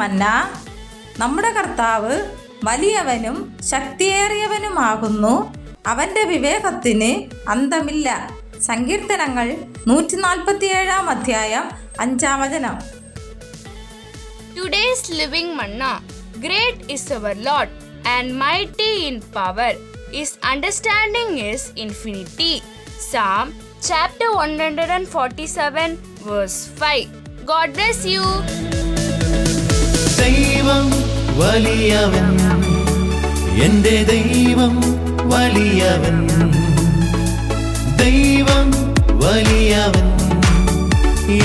മന്ന നമ്മുടെ കർത്താവ് വലിയവനും ശക്തിയേറിയവനുമാകുന്നു. അവന്റെ വിവേകത്തിന് അന്തമില്ല. സങ്കീർത്തനങ്ങൾ നൂറ്റി നാൽപ്പത്തി ഏഴാം അധ്യായം അഞ്ചാം വചനം. Today's living manna great is our Lord and mighty in power his understanding is infinity Psalm chapter one hundred and forty seven verse five God bless you വലിയവൻ. എന്റെ ദൈവം വലിയവൻ. ദൈവം വലിയവൻ.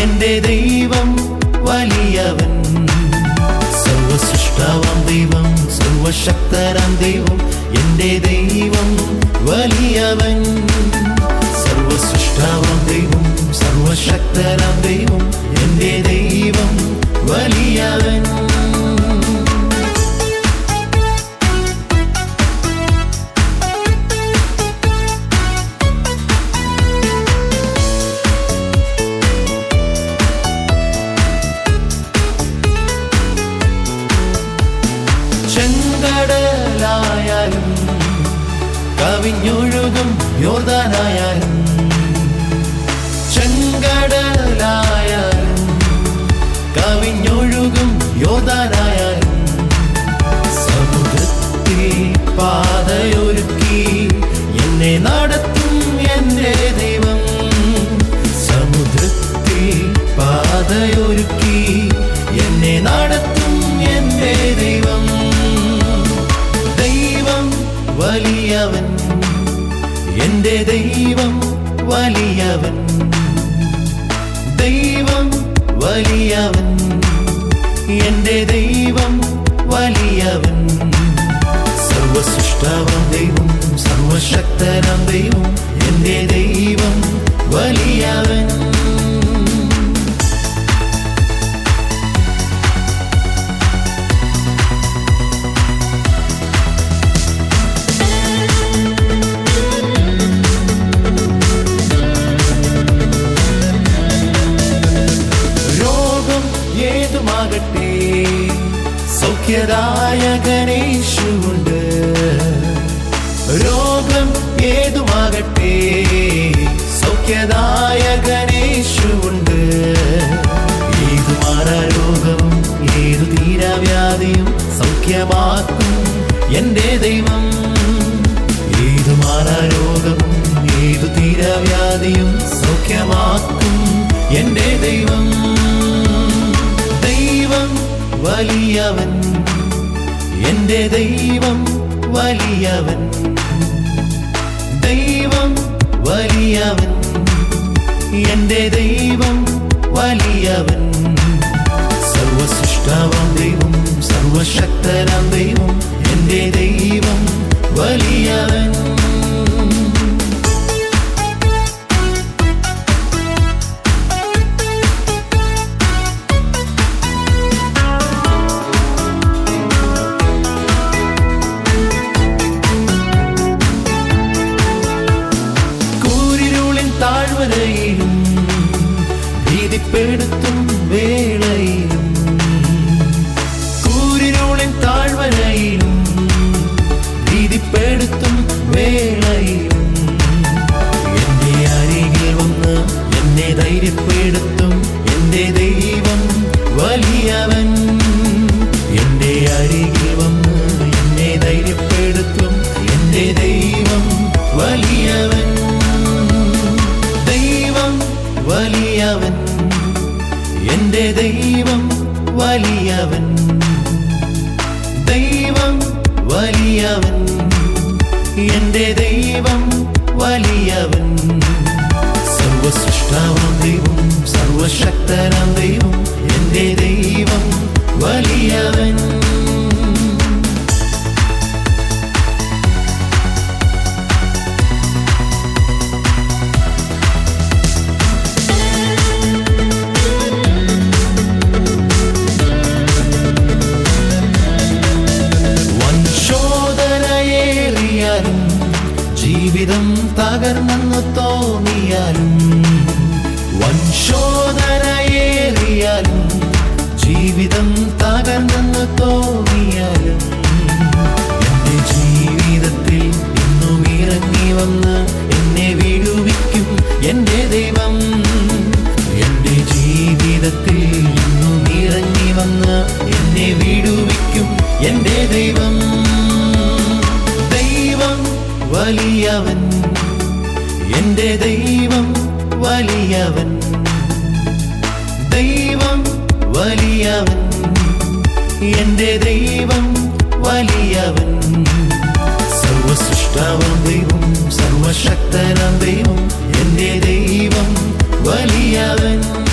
എന്റെ ദൈവം വലിയവൻ. സർവസൃഷ്ടാവാം ദൈവം സർവശക്തരാം ദൈവം. എന്റെ ദൈവം വലിയവൻ. ചെങ്കടലായാലും കവിഞ്ഞൊഴുകും യോർദാനായാലും ചെങ്കടലായാലും വലിയവൻ. എന്റെ ദൈവം വലിയവൻ. ദൈവം വലിയവൻ. എന്റെ ദൈവം ഏതുമാകട്ടെ സൗഖ്യദായകനേശുണ്ട് രോഗം ഏതുമാകട്ടെ. സൗഖ്യദായകനേശുണ്ട് ഏതു മാറാരോഗവും ഏതു തീരാവ്യാധിയും സൗഖ്യമാക്കും എന്റെ ദൈവം. ഏതു മാറാരോഗവും ഏതു തീരാവ്യാധിയും സൗഖ്യമാക്കും ദൈവം ദൈവം. വലിയവൻ. എന്റെ ദൈവം വലിയവൻ. ദൈവം വലിയവൻ. എന്റെ ദൈവം വലിയവൻ. സർവസൃഷ്ടാവാം ദൈവം സർവശക്തനാം ദൈവം. എന്റെ ദൈവം വലിയവൻ. ദൈവം വലിയവൻ. ദൈവം വലിയവൻ. എന്റെ ദൈവം വലിയവൻ. ദൈവം വലിയവൻ. എന്റെ ദൈവം വലിയവൻ. സർവസൃഷ്ടാവാം ദൈവം സർവശക്തനാം ദൈവം. ജീവിതം തകർന്നെന്ന് തോന്നിയാലും വൻശോധനയേറിയാലും ജീവിതം തകർന്നെന്ന് തോന്നിയാലും വലിയവൻ. ദൈവം വലിയവൻ. എന്റെ ദൈവം വലിയവൻ. സർവസൃഷ്ടാവാം ദൈവം സർവശക്തനാം ദൈവം. എന്റെ ദൈവം വലിയവൻ.